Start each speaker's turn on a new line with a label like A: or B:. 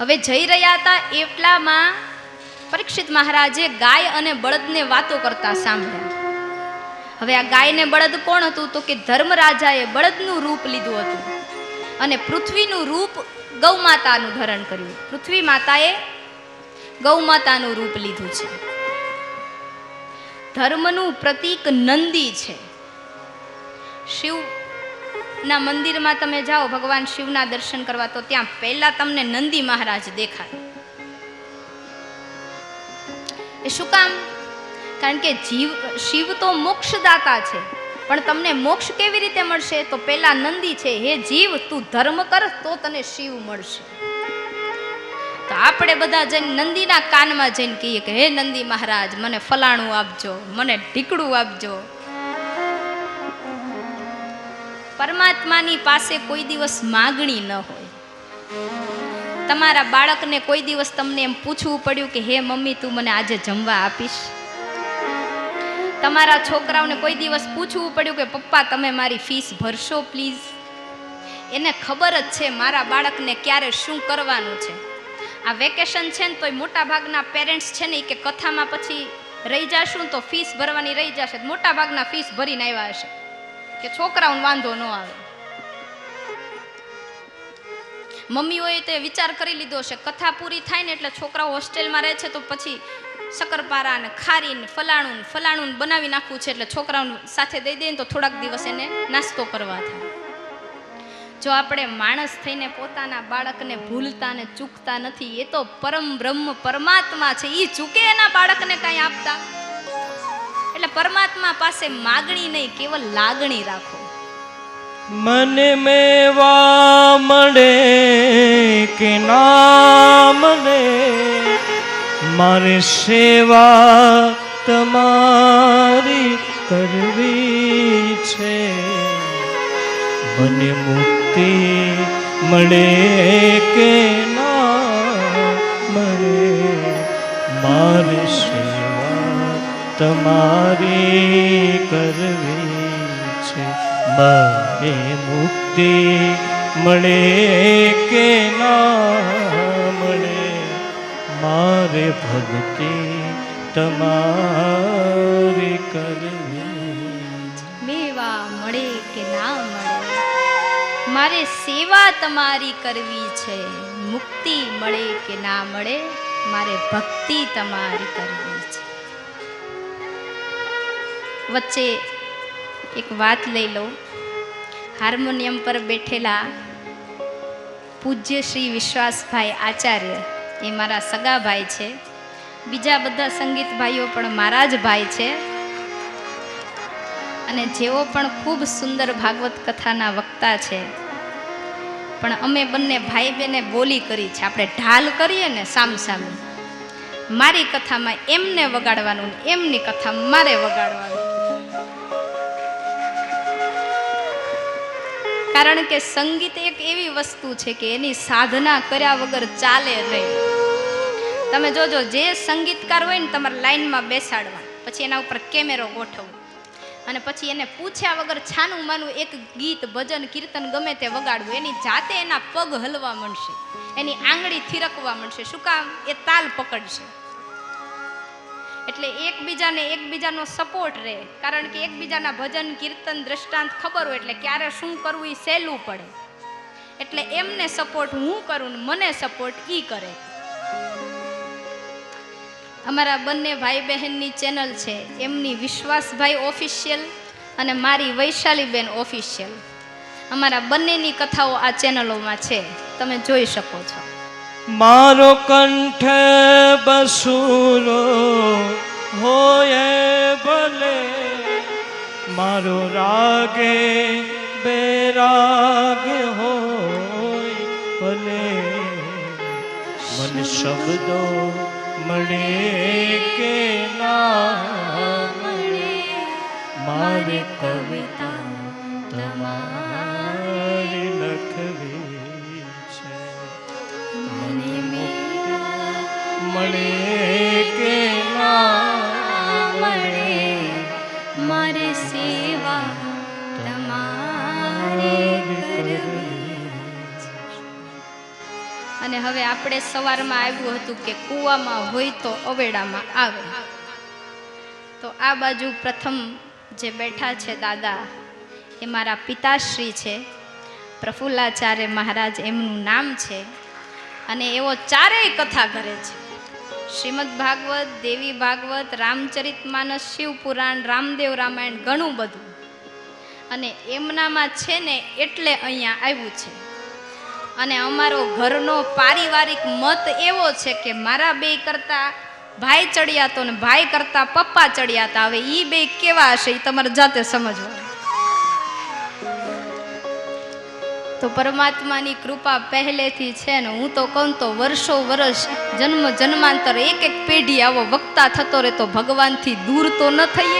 A: હવે જઈ રહ્યા હતા એટલામાં પરીક્ષિત મહારાજે ગાય અને બળદને વાતો કરતા સાંભળ્યા. હવે આ ગાય ને બળદ કોણ હતું? તો કે ધર્મરાજાએ બળદનું રૂપ લીધું હતું. અને પૃથ્વીનું રૂપ ગૌમાતાનું ધરણ કર્યું. પૃથ્વી માતાએ ગૌમાતાનું રૂપ લીધું છે. ધર્મનું પ્રતીક નંદી છે. શિવ ના મંદિરમાં તમે જાઓ, ભગવાન શિવના દર્શન કરવા, તો ત્યાં પહેલા તમને નંદી મહારાજ દેખાય. એ શું કામ? કારણ કે જીવ, શિવ તો મોક્ષદાતા છે, પણ તમને મોક્ષ કેવી રીતે મળશે? તો પેલા નંદી છે, હે જીવ, તું ધર્મ કર, તો તને શિવ મળશે. તો આપણે બધા જઈને નંદીના કાનમાં જઈને કહીએ કે, હે નંદી મહારાજ, મને ફલાણું આપજો, મને ઢીકડું આપજો. પરમાત્માની પાસે કોઈ દિવસ માગણી ન હોય. તમારા બાળકને કોઈ દિવસ તમને એમ પૂછવું પડ્યું કે, હે મમ્મી, તું મને આજે જમવા આપીશ? તમારા છોકરાઓને કોઈ દિવસ પૂછવું પડ્યું કે, પપ્પા, તમે મારી ફીસ ભરશો પ્લીઝ? એને ખબર જ છે મારા બાળકને ક્યારે શું કરવાનું છે. આ વેકેશન છે ને તોય મોટા ભાગના પેરેન્ટ્સ છે ને કે કથામાં પછી રહી જશું તો ફીસ ભરવાની રહી જશે. મોટા ભાગના ફીસ ભરીને આવ્યા હશે. કે છોકરાઓને વાંધો ન આવે. મમ્મીઓએ તે વિચાર કરી લીધો છે, કથા પૂરી થાય ને એટલે છોકરાઓ હોસ્ટેલમાં રહે છે તો પછી શક્કરપારા ને ખારી ને ફલાણું ને ફલાણું બનાવી નાખવું છે એટલે છોકરાઓને સાથે દઈ દઈએ તો થોડાક દિવસ એને નાસ્તો કરવા થાય. જો આપણે માણસ થઈને પોતાના બાળકને ભૂલતા ને ચૂકતા નથી, એ તો પરમ બ્રહ્મ પરમાત્મા છે. એ ચૂકે એના બાળકને કાંઈ આપતા? એટલે પરમાત્મા પાસે માગણી નહીં કેવલ લાગણી રાખો.
B: મને મેવા મળે કે ના મળે? મારે સેવા તમારી કરવી છે. મને મુક્તિ મળે કે તમારી કરવી છે. મને મુક્તિ મળે કે ના મળે? મારે ભક્તિ તમારી કરવી
A: મેવા મળે કે ના મળે? મારે સેવા તમારી કરવી છે. મુક્તિ મળે કે ના મળે? મારે ભક્તિ તમારી કરવી છે. વચ્ચે એક વાત લઈ લઉં. હાર્મોનિયમ પર બેઠેલા પૂજ્ય શ્રી વિશ્વાસભાઈ આચાર્ય, એ મારા સગા ભાઈ છે. બીજા બધા સંગીત ભાઈઓ પણ મારા જ ભાઈ છે. અને જેઓ પણ ખૂબ સુંદર ભાગવત કથાના વક્તા છે. પણ અમે બંને ભાઈ બહેને બોલી કરી છે. આપણે ઢાલ કરીએ ને સામ સામે મારી કથામાં એમને વગાડવાનું એમની કથા મારે વગાડવાનું. કારણ કે સંગીત એક એવી વસ્તુ છે કે એની સાધના કર્યા વગર ચાલે નહીં. તમે જોજો, જે સંગીતકાર હોય ને તમારે લાઈનમાં બેસાડવા, પછી એના ઉપર કેમેરો ગોઠવવો. અને પછી એને પૂછ્યા વગર છાનું માનું એક ગીત, ભજન, કીર્તન ગમે તે વગાડવું, એની જાતે એના પગ હલવા મળશે એની આંગળી થિરકવા મળશે શું કામ? એ તાલ પકડશે. એટલે એકબીજાને એકબીજાનો સપોર્ટ રહે. કારણ કે એકબીજાના ભજન, કીર્તન, દ્રષ્ટાંત ખબર હોય એટલે ક્યારે શું કરવું એ સહેલું પડે. એટલે એમને સપોર્ટ હું કરું મને સપોર્ટ ઈ કરે. અમારા બંને ભાઈ બહેનની ચેનલ છે, એમની વિશ્વાસભાઈ ઓફિશિયલ અને મારી વૈશાલીબેન ઓફિશિયલ અમારા બંનેની કથાઓ આ ચેનલોમાં છે, તમે જોઈ શકો છો.
B: મારો કંઠ બસુરો હોય ભલે, મારો રાગે બેરાગ હોય ભલે. મન શબ્દો મળે કે ના મારે કવિતા તમારી લખવી. મળે કે ના મળે
A: મારે સેવા. અને હવે આપણે સવારમાં આવ્યું હતું કે કૂવામાં હોય તો અવેડામાં આવે. તો આ બાજુ પ્રથમ જે બેઠા છે દાદા, એ મારા પિતાશ્રી છે. પ્રફુલ્લાચાર્ય મહારાજ એમનું નામ છે અને એવો ચારેય કથા કરે છે. શ્રીમદ ભાગવત, દેવી ભાગવત, રામચરિત માનસ, શિવ પુરાણ, રામદેવ રામાયણ ઘણું બધું. અને એમનામાં છે ને એટલે અહીંયા આવ્યું છે. અને અમારો ઘરનો પારિવારિક મત એવો છે કે મારા બે કરતા ભાઈ ચડિયાતો ને ભાઈ કરતા પપ્પા ચડિયાતા હવે એ બે કેવા હશે એ તમારે જાતે સમજવાનું. તો પરમાત્માની કૃપા પહેલેથી છે ને હું તો કહું તો વર્ષો વર્ષ જન્મ જન્માંતર એક એક પેઢી આવો વક્તા થતો રહે તો ભગવાનથી દૂર તો ન થઈએ.